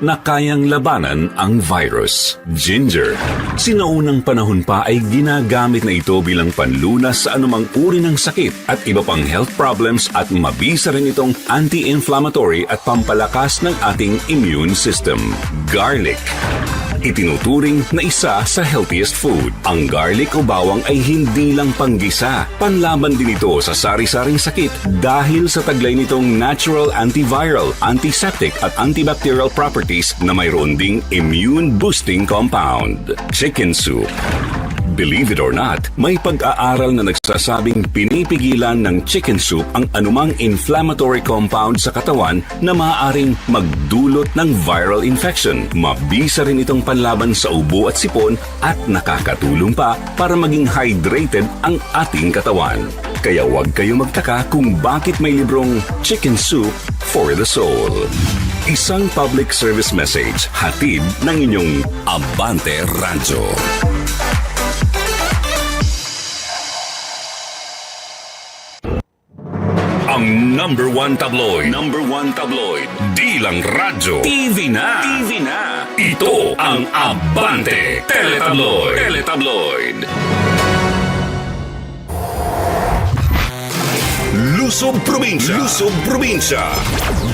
na kayang labanan ang virus. Ginger. Sinaunang panahon pa ay ginagamit na ito bilang panlunas sa anumang uri ng sakit at iba pang health problems at mabisa rin itong anti-inflammatory at pampalakas ng ating immune system. Garlic. Itinuturing na isa sa healthiest food. Ang garlic o bawang ay hindi lang panggisa. Panlaban din ito sa sari-saring sakit dahil sa taglay nitong natural antiviral, antiseptic at antibacterial properties na mayroon ding immune boosting compound. Chicken soup. Believe it or not, may pag-aaral na nagsasabing pinipigilan ng chicken soup ang anumang inflammatory compound sa katawan na maaaring magdulot ng viral infection. Mabisa rin itong panlaban sa ubo at sipon at nakakatulong pa para maging hydrated ang ating katawan. Kaya huwag kayo magtaka kung bakit may librong Chicken Soup for the Soul. Isang public service message hatid ng inyong Abante Radyo. Number one tabloid. Number one tabloid. Di lang radyo. TV na. TV na. Ito ang Abante Teletabloid. Teletabloid. Lusob Probinsya. Lusob Probinsya.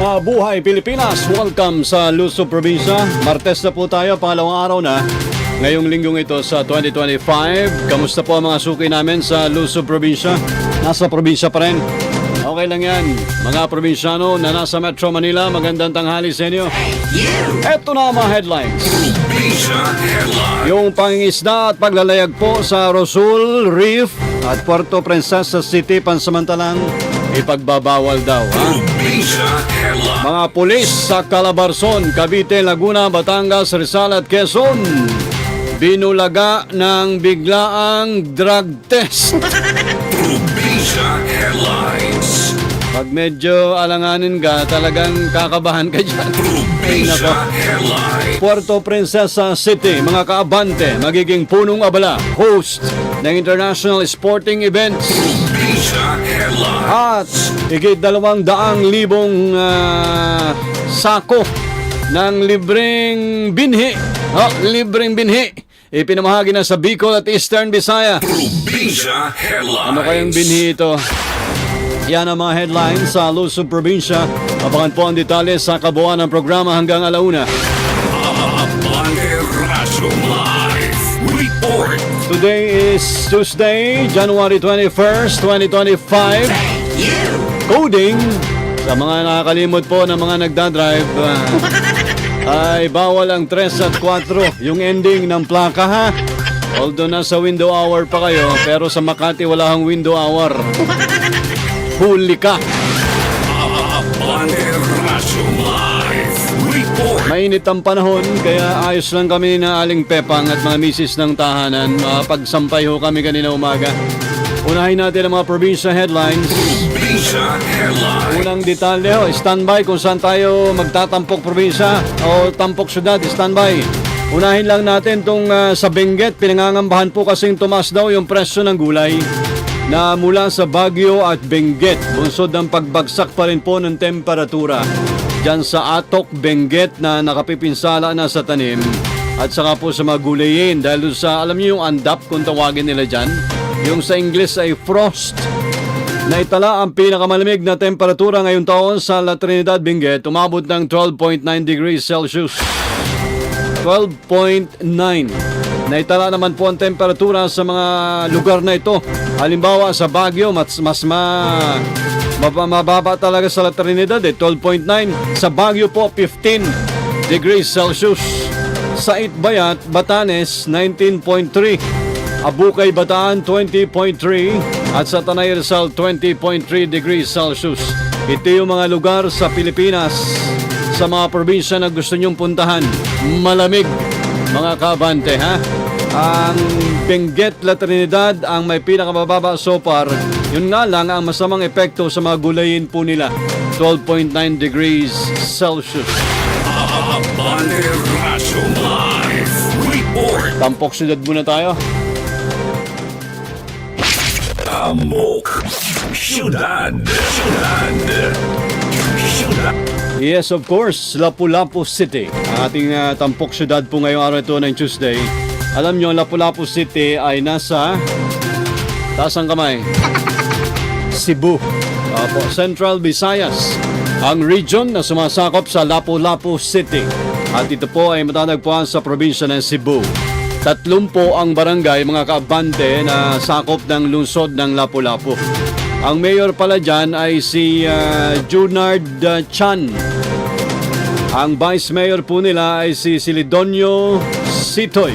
Mabuhay Pilipinas! Welcome sa Luzon Probinsya. Martes na po tayo, pangalawang araw na. Ngayong linggong ito sa 2025. Kamusta po ang mga suki namin sa Luzon Probinsya? Nasa probinsya pa rin. Okay lang yan. Mga probinsyano na nasa Metro Manila, magandang tanghali sa inyo. Eto na ang mga headlines. Yung pangingisda at paglalayag po sa Rosul, Reef at Puerto Princesa City pansamantalang ipagbabawal daw. Ha? Mga pulis sa Calabarzon, Cavite, Laguna, Batangas, Rizal at Quezon binulaga ng biglaang drug test. Pag medyo alanganin ka, talagang kakabahan ka dyan. Nako. Headline. Puerto Princesa City, mga kaabante, magiging punong abala, host ng international sporting events. Headline. At higit dalawang daang libong ah, sako ng libreng binhi. Oh, libreng binhi. Ipinamahagi na sa Bicol at Eastern Visaya. Probinsya Headlines. Ano kayang binhi ito? Yan ang mga headlines sa Luzon Probinsya. Abangan po ang detalye sa kabuuan ng programa hanggang alauna. Abante Live. Report. Today is Tuesday, January 21st, 2025. Coding. Sa mga nakakalimot po ng mga nagdadrive, ah, ay bawal ang 3 at 4, yung ending ng plaka ha. Although nasa window hour pa kayo, pero sa Makati wala hang window hour. Huli ka. Report. Mainit ang panahon, kaya ayos lang kami na aling pepang at mga misis ng tahanan. Makapagsampay ho kami kanina umaga. Unahin natin ang mga probinsya headlines. Probinsya Headline. Unang detalye ho, standby kung saan tayo magtatampok probinsya o tampok syudad, standby. Unahin lang natin tong ah, sa Benguet, pinangangambahan po kasing tumas daw yung presyo ng gulay na mula sa Baguio at Benguet. Bunsod ng pagbagsak pa rin po ng temperatura dyan sa Atok, Benguet na nakapipinsala na sa tanim at saka po sa mga gulayin dahil sa, alam niyo yung andap kung tawagin nila dyan, yung sa English ay frost. Naitala ang pinakamalamig na temperatura ngayong taon sa La Trinidad, Benguet, umabot ng 12.9 degrees Celsius. 12.9. Naitala naman po ang temperatura sa mga lugar na ito. Halimbawa sa Baguio, mas, mas ma, mababa talaga sa La Trinidad, eh, 12.9. Sa Baguio po, 15 degrees Celsius. Sa Itbayat, Batanes 19.3. Abukay Bataan 20.3 at sa Tanay Rizal 20.3 degrees Celsius. Ito yung mga lugar sa Pilipinas sa mga probinsya na gusto nyong puntahan. Malamig, mga kabante, ha? Ang Benguet, La Trinidad ang may pinakamababa so far. Yun nga lang ang masamang epekto sa mga gulayin po nila. 12.9 degrees Celsius. Tampok siyudad muna tayo. Amok. Syudad. Syudad. Syudad. Yes, of course, Lapu-Lapu City. Ang ating ah, tampok syudad po ngayong araw ito ng Tuesday. Alam nyo, Lapu-Lapu City ay nasa taas ang kamay. Cebu. Opo, Central Visayas. Ang region na sumasakop sa Lapu-Lapu City. At ito po ay matatagpuan sa probinsya ng Cebu. Tatlong po ang barangay, mga kaabante, na sakop ng lungsod ng Lapu-Lapu. Ang mayor pala dyan ay si ah, Junard ah, Chan. Ang vice mayor po nila ay si Silidonio Sitoy.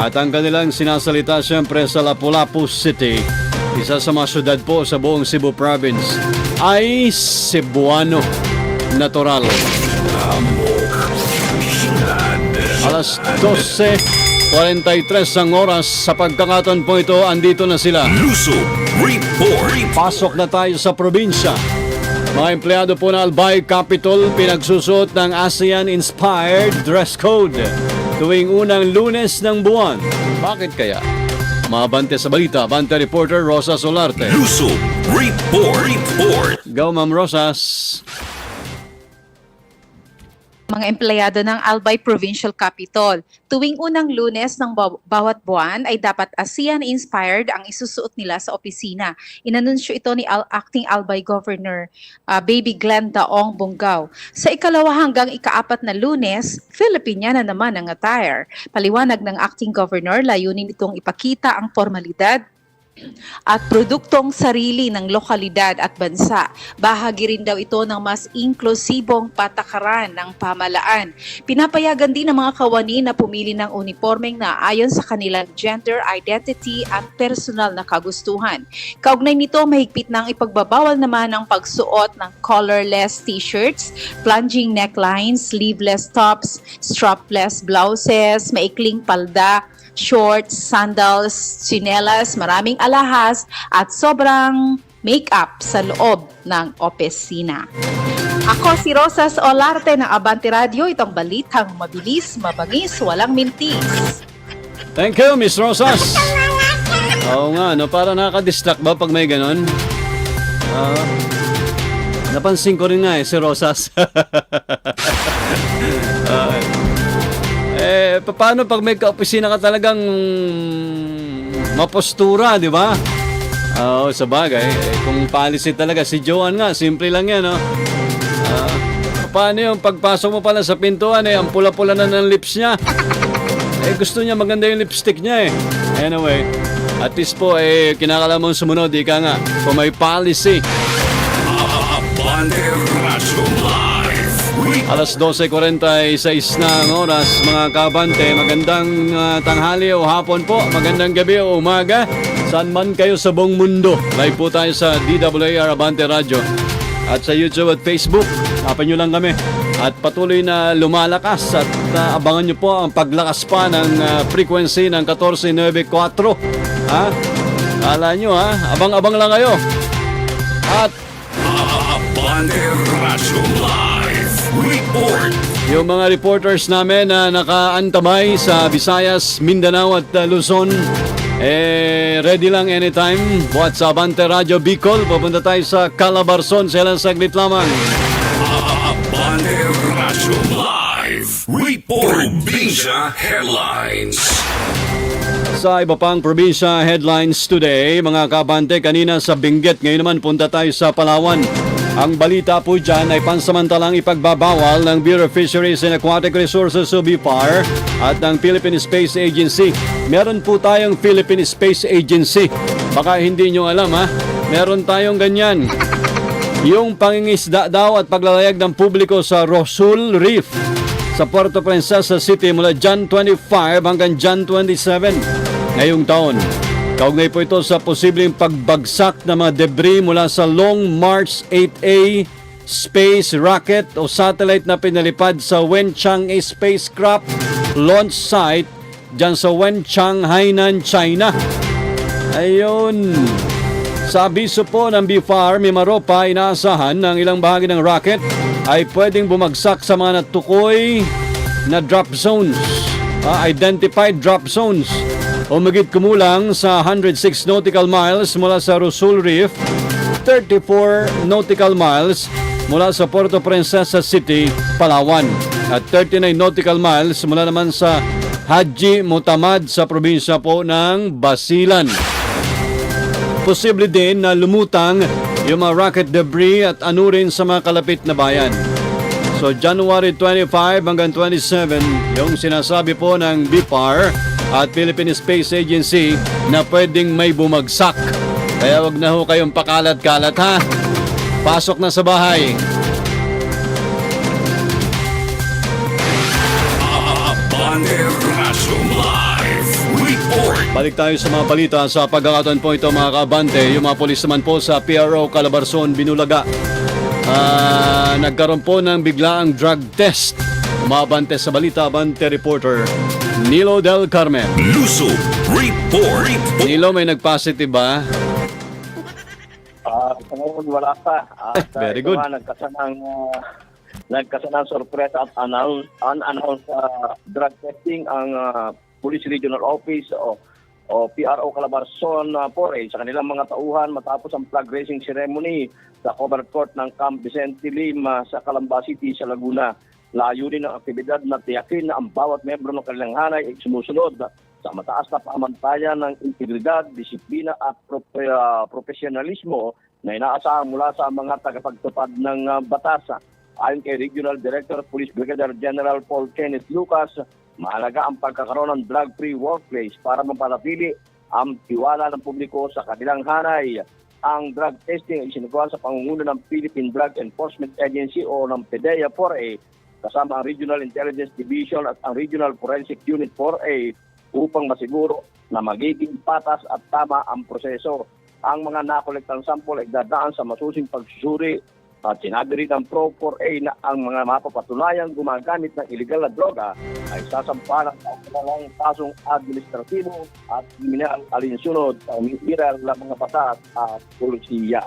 At ang kanilang sinasalita siyempre sa Lapu-Lapu City, isa sa mga syudad po sa buong Cebu Province, ay Cebuano Natural. Alas 12.43 ang oras sa pagkakataon po ito, andito na sila. Luso Report. Pasok na tayo sa probinsya. Mga empleyado po ng Albay Capital pinagsusuot ng ASEAN-inspired dress code tuwing unang lunes ng buwan. Bakit kaya? Mga bante sa balita, bante reporter Rosa Solarte. Luso Report. Report. Go, Ma'am Rosas. Mga empleyado ng Albay Provincial Capital. Tuwing unang lunes ng baw- bawat buwan ay dapat ASEAN-inspired ang isusuot nila sa opisina. Inanunsyo ito ni Al- Acting Albay Governor ah, Baby Glenn Daong Bungaw. Sa ikalawa hanggang ikaapat na lunes, Filipiniana naman ang attire. Paliwanag ng Acting Governor, layunin itong ipakita ang formalidad at produktong sarili ng lokalidad at bansa. Bahagi rin daw ito ng mas inklusibong patakaran ng pamalaan. Pinapayagan din ng mga kawani na pumili ng uniformeng na ayon sa kanilang gender identity at personal na kagustuhan. Kaugnay nito, mahigpit ng ipagbabawal naman ang pagsuot ng colorless t-shirts, plunging necklines, sleeveless tops, strapless blouses, maikling palda, shorts, sandals, chinelas, maraming alahas at sobrang make-up sa loob ng opisina. Ako si Rosas Olarte ng Abante Radio, itong balitang mabilis, mabangis, walang mintis. Thank you, Miss Rosas. Oo nga, no, para nakaka-distract ba pag may ganon? Ah, napansin ko rin nga eh, si Rosas. Ah, eh, pa- paano pag may kaopisina ka talagang mapostura, di ba? Oo, sa bagay. Eh, kung policy talaga, si Joan nga, simple lang yan, no? Ah, paano yung pagpasok mo pala sa pintuan, eh, ang pula-pula na ng lips niya. Eh, gusto niya maganda yung lipstick niya eh. Anyway, at least po, eh, kinakalamang sumunod, ika nga, kung may policy. Abante Radyo Live Report. Alas 12.46 na ang oras, mga kabante. Magandang ah, tanghali o hapon po, magandang gabi o umaga. Saan man kayo sa buong mundo. Live po tayo sa DWAR Abante Radio. At sa YouTube at Facebook, hapan nyo lang kami. At patuloy na lumalakas at ah, abangan nyo po ang paglakas pa ng ah, frequency ng 1494. Ha? Kala nyo ha? Abang-abang lang kayo. At Abante Radyo Live. Yung mga reporters namin na nakaantabay sa Visayas, Mindanao at uh, Luzon, eh, ready lang anytime. Buhat sa Abante Radio Bicol, pupunta tayo sa Calabarzon, silang saglit lamang. Abante Radyo Live Report. Probinsya Headlines. Sa iba pang probinsya headlines today, mga kabante, kanina sa Benguet, ngayon naman punta tayo sa Palawan. Ang balita po dyan ay pansamantalang ipagbabawal ng Bureau of Fisheries and Aquatic Resources o BFAR at ng Philippine Space Agency. Meron po tayong Philippine Space Agency. Baka hindi nyo alam ha, meron tayong ganyan. Yung pangingisda daw at paglalayag ng publiko sa Rosul Reef sa sa Puerto Princesa City mula Jan 25 hanggang Jan 27 ngayong taon. Kaugnay po ito sa posibleng pagbagsak ng mga debris mula sa Long March 8A space rocket o satellite na pinalipad sa Wenchang spacecraft launch site dyan sa Wenchang, Hainan, China. Ayun. Sa abiso po ng BFAR, Mimaropa, inaasahan ng ilang bahagi ng rocket ay pwedeng bumagsak sa mga natukoy na drop zones, ah, identified drop zones, o magit kumulang sa 106 nautical miles mula sa Rosul Reef, 34 nautical miles mula sa Puerto Princesa City, Palawan, at 39 nautical miles mula naman sa Haji Mutamad sa probinsya po ng Basilan. Posible din na lumutang yung mga rocket debris at anurin sa mga kalapit na bayan. So January 25 hanggang 27, yung sinasabi po ng BIPAR at Philippine Space Agency na pwedeng may bumagsak. Kaya wag na ho kayong pakalat-kalat ha. Pasok na sa bahay. Balik tayo sa mga balita sa pagkakataon po ito mga kabante. Yung mga polis naman po sa PRO Calabarzon, Binulaga. Ah, nagkaroon po ng biglaang drug test. Umabante sa balita, Abante reporter Nilo Del Carmen. Luso Report. Report. Nilo, may nag-positive ba? Ah, sa ngayon wala pa. At Eh, very ito good. nga, nagkasanang uh, nagkasanang sorpresa at announce, unannounced ah, drug testing ang ah, Police Regional Office o o PRO Calabarzon uh, Pore sa kanilang mga tauhan matapos ang flag raising ceremony sa covered court ng Camp Vicente Lim ah, sa Calamba City sa Laguna. Layunin ng aktibidad na tiyakin na ang bawat membro ng kanilang hanay ay sumusunod sa mataas na pamantayan ng integridad, disiplina at pro- ah, profesionalismo na inaasahan mula sa mga tagapagtupad ng ah, batas. Ayon kay Regional Director Police Brigadier General Paul Kenneth Lucas, mahalaga ang pagkakaroon ng drug-free workplace para mapanatili ang tiwala ng publiko sa kanilang hanay. Ang drug testing ay sinagawa sa pangunguna ng Philippine Drug Enforcement Agency o ng PDEA 4A kasama ang Regional Intelligence Division at ang Regional Forensic Unit 4A upang masiguro na magiging patas at tama ang proseso. Ang mga nakolektang sample ay dadaan sa masusing pagsusuri at sinabi rin ng Pro 4A na ang mga mapapatunayan gumagamit ng illegal na droga ay sasampahan ng kaukulang kasong administratibo at kriminal alinsunod sa umiiral ng mga batas at polisiya.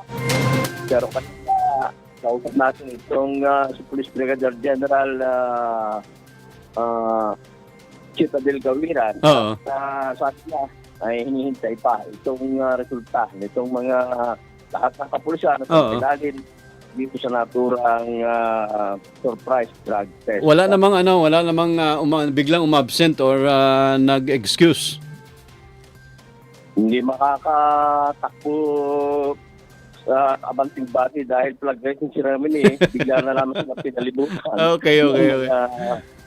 Pero kanina, kausap natin itong ah, si Police Brigadier General uh, uh, Chita del Gawiran Oo. na sabi niya ay hinihintay pa itong ah, resulta nitong mga lahat ng kapulisan at Oo. dito sa naturang ah, surprise drug test. Wala namang ano, wala namang ah, uma- biglang umabsent or ah, nag-excuse. Hindi makakatakbo sa abanting body dahil flag raising ceremony eh. Bigla na naman sila pinalibutan. Okay, okay, okay.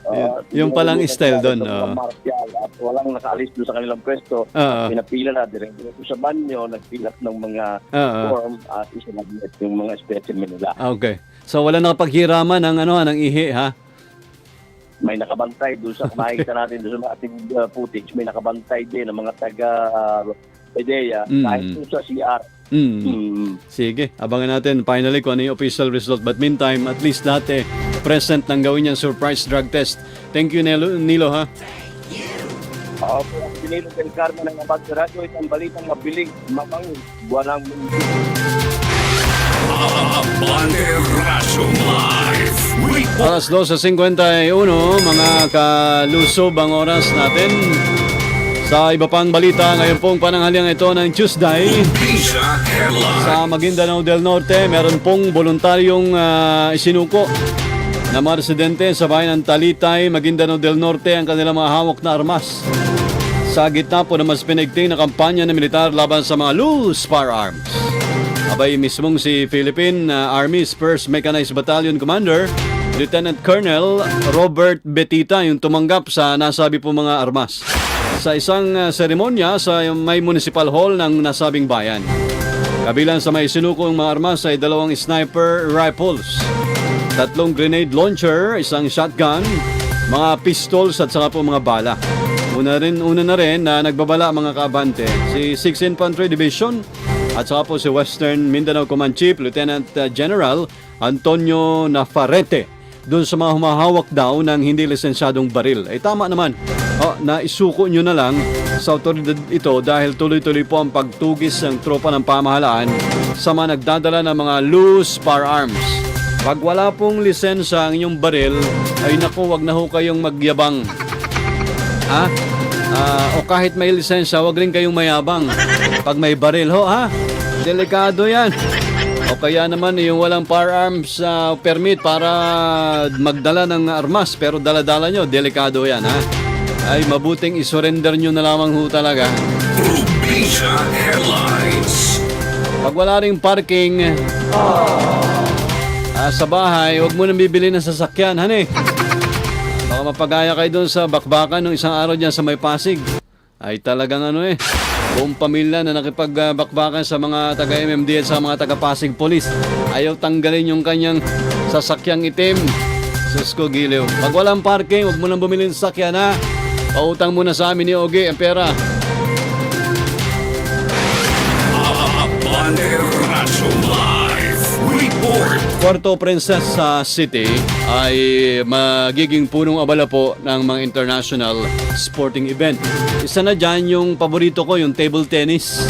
Uh, Yung palang style doon, oo. Martial at walang nakaalis doon sa kanilang pwesto. Oo. Pinapila na diretso sa banyo, nagpilat ng mga Oo. form at isinabit yung mga specimen nila. Ah, Okay. So wala nakapaghiraman ng ano, ng ihi ha? May nakabantay doon sa makikita natin doon sa ating uh, footage, may nakabantay din ng mga taga uh, PDEA Mm. kahit doon sa CR. Hmm. Mm. Sige, abangan natin finally kung ano yung official result. But meantime, at least dati present nang gawin yung surprise drug test. Thank you, Nilo, Nilo ha? Ako po ang Pinilo del Carmen ng Abad Radio, isang balitang mabiling, mabangin, buwanang mundo. Alas 12.51, mga kalusob ang oras natin. Sa iba pang balita, ngayon pong pananghaliang ito ng Tuesday, sa Maguindanao del Norte, meron pong voluntaryong ah, isinuko na mga residente sa bayan ng Talitay, Maguindanao del Norte ang kanilang mga hawak na armas. Sa gitna po ng mas pinigting na kampanya ng militar laban sa mga loose firearms. Abay mismong si Philippine ah, Army's 1st Mechanized Battalion Commander, Lieutenant Colonel Robert Betita yung tumanggap sa nasabi po mga armas. Sa isang ah, seremonya sa may municipal hall ng nasabing bayan. Kabilang sa may sinukong mga armas ay dalawang sniper rifles, tatlong grenade launcher, isang shotgun, mga pistols at saka po mga bala. Una, rin, una na rin na nagbabala mga kaabante, si 6th Infantry Division at saka po si Western Mindanao Command Chief Lieutenant uh, General Antonio Nafarete doon sa mga humahawak daw ng hindi lisensyadong baril. Eh tama naman, oh, na isuko nyo na lang sa otoridad ito dahil tuloy-tuloy po ang pagtugis ng tropa ng pamahalaan sa mga nagdadala ng mga loose firearms. Pag wala pong lisensya ang inyong baril, ay naku, wag na ho kayong magyabang. Ha? Ah, o kahit may lisensya, wag rin kayong mayabang. Pag may baril ho, ha? Delikado yan. O kaya naman yung walang firearms ah, permit para magdala ng armas pero dala-dala nyo, delikado yan, ha? Ay, mabuting isurrender nyo na lamang ho talaga. Pag wala ring parking ah, sa bahay, huwag mo nang bibili ng sasakyan, hane. Baka mapagaya kayo doon sa bakbakan nung isang araw dyan sa may Pasig. Ay talagang ano eh, buong pamilya na nakipagbakbakan sa mga taga-MMD at sa mga taga-Pasig Police. Ayaw tanggalin yung kanyang sasakyang itim. Sus ko, giliw. Pag walang parking, huwag mo nang bumili ng sasakyan ha. Pautang muna sa amin ni Ogie ang pera. Puerto Princesa City ay magiging punong abala po ng mga international sporting event. Isa na dyan yung paborito ko, yung table tennis.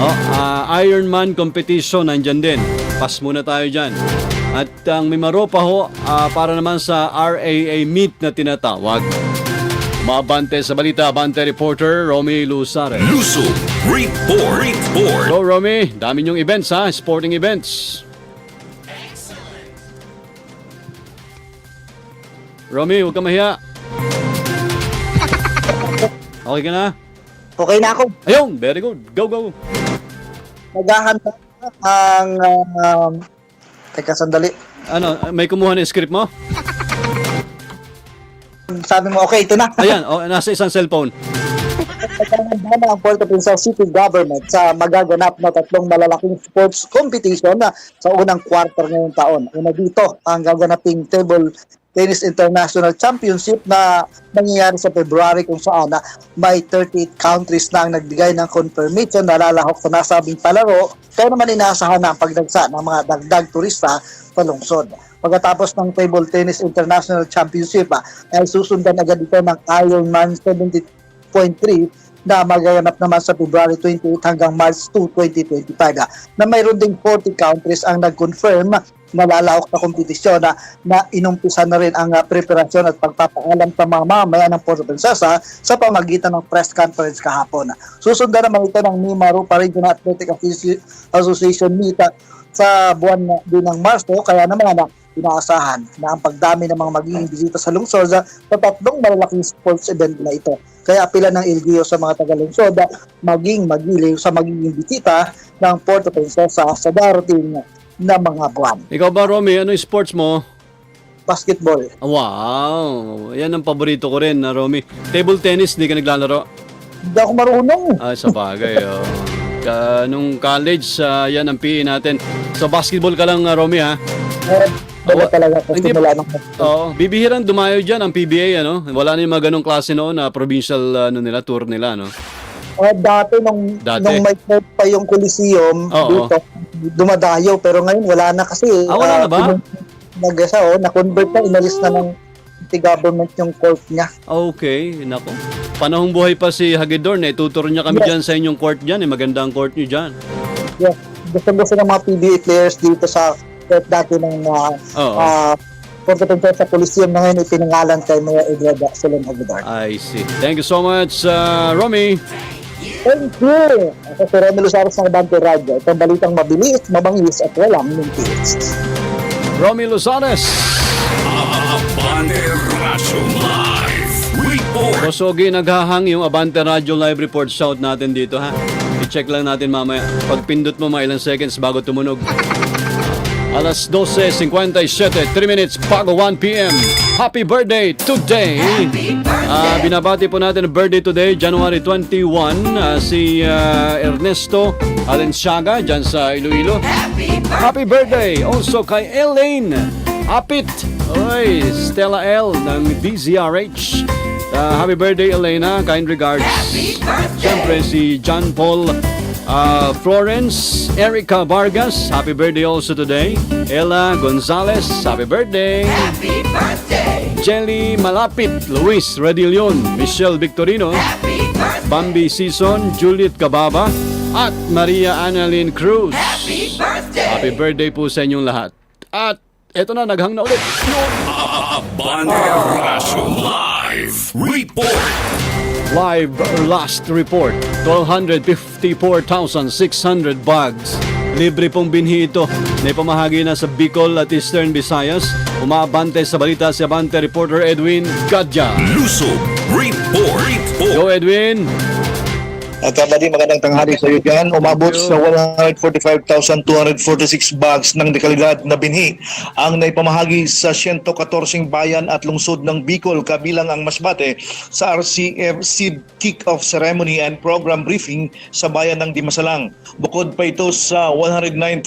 Oh, ah, Ironman competition nandyan din. Pass muna tayo dyan. At ang Mimaro pa ho, ah, para naman sa RAA meet na tinatawag. Mabante sa balita, Abante reporter Romy Lusares. Luso. Report. Report. Go Romy, dami yung events ha, sporting events. Romy, huwag ka mahiya. Okay ka na? Okay na ako. Ayun, very good. Go, go. Naghahanda ang... Um, teka, sandali. Ano, may kumuha ng script mo? Sabi mo, okay, ito na. Ayan, oh, nasa isang cellphone. Naghahanda na ang Puerto Princesa City Government sa magaganap na tatlong malalaking sports competition na sa unang quarter ngayong taon. Una dito, ang gaganaping table Tennis International Championship na nangyayari sa February kung saan na may 38 countries na ang nagbigay ng confirmation na lalahok sa nasabing palaro pero naman inaasahan na ang pagdagsa ng mga dagdag turista sa lungsod. Pagkatapos ng Table Tennis International Championship ah, ay susundan agad ito ng Ironman 70.3 na magaganap naman sa February 28 hanggang March 2, 2025 ah, na mayroon ding 40 countries ang nag-confirm na lalawak na kompetisyon na, na inumpisa na rin ang ah, preparasyon at pagpapaalam sa mga mamamayan ng Puerto Princesa sa pamagitan ng press conference kahapon. Susundan naman ito ng Mimarupa Regional Athletic Associ- Association meet ah, sa buwan din ng Marso kaya naman na inaasahan na ang pagdami ng mga magiging bisita sa lungsod sa sa tatlong malalaking sports event na ito. Kaya apila ng LGU sa mga taga-lungsod maging magiliw sa magiging bisita ng Puerto Princesa sa darating na mga buwan. Ikaw ba, Romy, ano yung sports mo? Basketball. Wow, yan ang paborito ko rin, na Romy. Table tennis, di ka naglalaro? Hindi ako marunong. Ah, sa bagay. oh. Ka, nung college, ah, yan ang PE natin. So, basketball ka lang, ah, Romy, ha? Eh, wala talaga sa Hindi- simula ng Oo, bibihirang dumayo dyan ang PBA, ano? Wala na yung mga ganong klase noon na provincial ano nila, tour nila, no? Uh, dati nung, Dati. nung may pa yung Coliseum Oo. dito, dumadayo pero ngayon wala na kasi. Ah, wala na ba? Nag oh, na-convert na, inalis na ng government yung court niya. Okay, nako. Panahong buhay pa si Hagedorn, eh, tuturo niya kami Yes. dyan sa inyong court dyan, eh. Maganda ang court niyo dyan. Yes. Gusto gusto ng mga PBA players dito sa court dati ng uh, Oo. uh, Princesa Coliseum na ngayon ipinangalan kay Mayor Edward Solon Aguilar. I see. Thank you so much, uh, Romy. Thank you! Ako si Romelo Saros ng Bante Radio. Itong balitang mabilis, mabangis at walang mintis. Romy Lozares. Banderazo Live. Report. Kosogi, naghahang yung Abante Radio Live Report shout natin dito, ha? I-check lang natin mamaya. Pag pindot mo mga ilang seconds bago tumunog. Alas 12.57, 3 minutes bago 1 p.m. Happy birthday today! Ah, binabati po natin birthday today, January 21, ah, si ah, Ernesto Alenciaga, dyan sa Iloilo. Happy birthday! Also kay Elaine Apit! Oy, Stella L ng DZRH. Uh, happy birthday, Elena. Kind regards. Siyempre, si John Paul uh, Florence, Erica Vargas. Happy birthday also today. Ella Gonzalez. Happy birthday. Happy birthday. Jelly Malapit. Luis Redilion. Michelle Victorino. Bambi Season. Juliet Cababa. At Maria Annalyn Cruz. Happy birthday! Happy birthday po sa inyong lahat. At eto na, naghang na ulit. Raso Live Report. Live last report, 1254,600 bags. Libre pong binhi ito na ipamahagi na sa Bicol at Eastern Visayas. Umaabante sa balita si Abante reporter Edwin Gadja. Lusob Report. Report. Go Edwin! At Buddy, magandang tanghali sa iyo dyan. Umabot sa 145,246 bags ng dekalidad na binhi ang naipamahagi sa 114 bayan at lungsod ng Bicol kabilang ang Masbate sa RCF Seed Kick-Off Ceremony and Program Briefing sa bayan ng Dimasalang. Bukod pa ito sa 109,400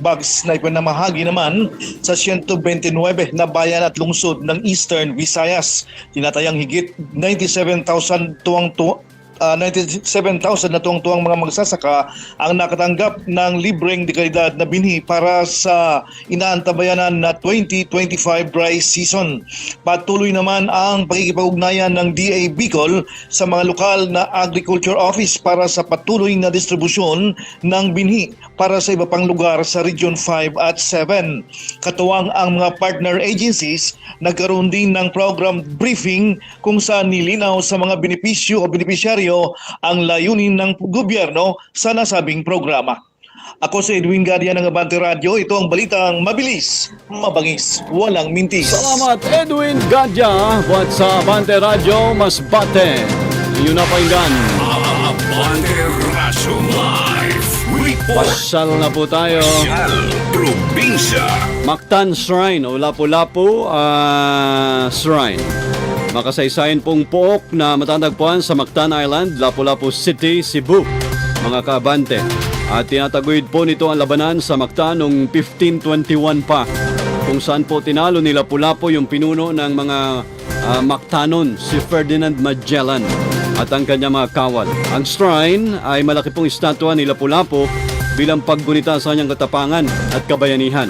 bags na ipinamahagi naman sa 129 na bayan at lungsod ng Eastern Visayas. Tinatayang higit 97,000 tuwang tuwang uh, 97,000 na tuwang-tuwang mga magsasaka ang nakatanggap ng libreng dekalidad na binhi para sa inaantabayanan na 2025 dry season. Patuloy naman ang pakikipag-ugnayan ng DA Bicol sa mga lokal na agriculture office para sa patuloy na distribusyon ng binhi para sa iba pang lugar sa Region 5 at 7. Katuwang ang mga partner agencies, nagkaroon din ng program briefing kung saan nilinaw sa mga benepisyo o benepisyaryo ang layunin ng gobyerno sa nasabing programa. Ako si Edwin Gadia ng Abante Radio. Ito ang balitang mabilis, mabangis, walang mintis. Salamat Edwin Gadja. Buat sa Abante Radio, mas bate. Yun na pakinggan. Abante Raso Live Report. Pasyal na po tayo. Shal Probinsya. Mactan Shrine o Lapu-Lapu ah, Shrine. Makasaysayan pong pook na matatagpuan sa Mactan Island, Lapu-Lapu City, Cebu, mga kaabante. At tinataguyod po nito ang labanan sa Mactan noong 1521 pa, kung saan po tinalo ni Lapu-Lapu yung pinuno ng mga ah, Mactanon, si Ferdinand Magellan at ang kanyang mga kawal. Ang shrine ay malaki pong estatwa ni Lapu-Lapu bilang paggunita sa kanyang katapangan at kabayanihan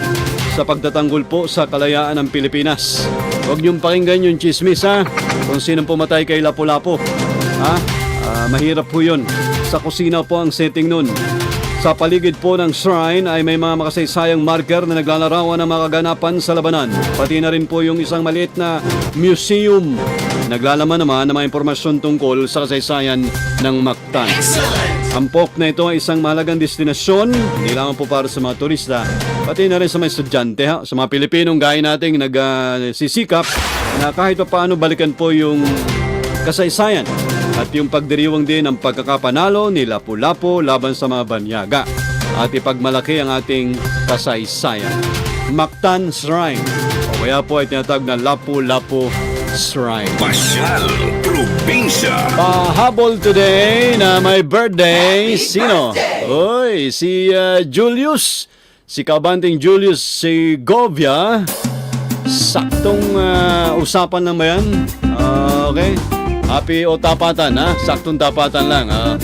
sa pagtatanggol po sa kalayaan ng Pilipinas. Huwag niyong pakinggan yung chismis ha, kung sinong pumatay kay Lapu-Lapu. Ha? Ah, mahirap po yun. Sa kusina po ang setting nun. Sa paligid po ng shrine ay may mga makasaysayang marker na naglalarawan ng mga kaganapan sa labanan. Pati na rin po yung isang maliit na museum. Naglalaman naman ng mga impormasyon tungkol sa kasaysayan ng Mactan. Ang POK na ito ay isang mahalagang destinasyon, hindi lamang po para sa mga turista, pati na rin sa mga estudyante, ha? sa mga Pilipinong gaya nating nagsisikap na kahit pa paano balikan po yung kasaysayan at yung pagdiriwang din ng pagkakapanalo ni Lapu-Lapu laban sa mga banyaga at ipagmalaki ang ating kasaysayan. Mactan Shrine o kaya po ay tinatawag na Lapu-Lapu Shrine. Pasyal Probinsya. Pahabol today na may birthday. Sino? Oy, si uh, Julius. Si Kabanting Julius Segovia. Saktong uh, usapan lang ba yan? Ah, okay. Happy o tapatan, ha? Saktong tapatan lang, ha?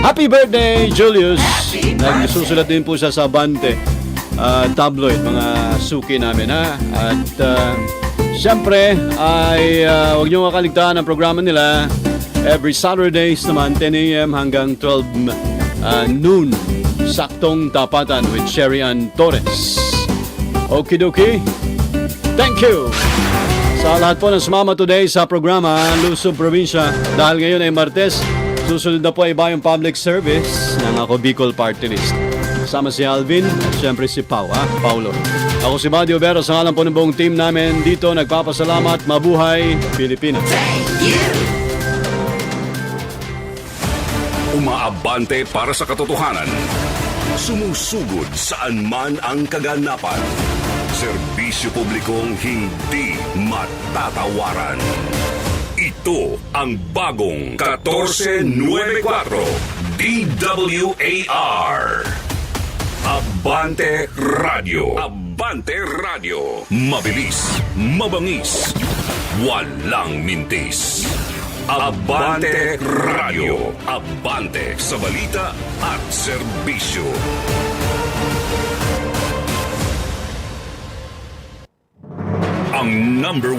Happy birthday, Julius! Nagsusulat din po siya sa Bante uh, tabloid, mga suki namin, ha? At uh, Siyempre, ay uh, huwag niyo makaligtaan ang programa nila every Saturdays naman 10 a.m. hanggang 12 uh, noon. Saktong tapatan with Sherry Ann Torres. Okidoki. Thank you! Sa lahat po ng sumama today sa programa Luzon Provincia dahil ngayon ay Martes, susunod na po ay bayang public service ng ako Bicol Party List. Kasama si Alvin at siyempre si Pau, ah, Paulo. Ako si Madio Vera sa ngalan po ng buong team namin dito. Nagpapasalamat. Mabuhay, Pilipinas. Umaabante para sa katotohanan. Sumusugod saan man ang kaganapan. Serbisyo publikong hindi matatawaran. Ito ang bagong 1494 DWAR. Ab Abante Radio. Abante Radio. Mabilis, mabangis, walang mintis. Abante Radio. Abante sa balita at serbisyo. Ang number one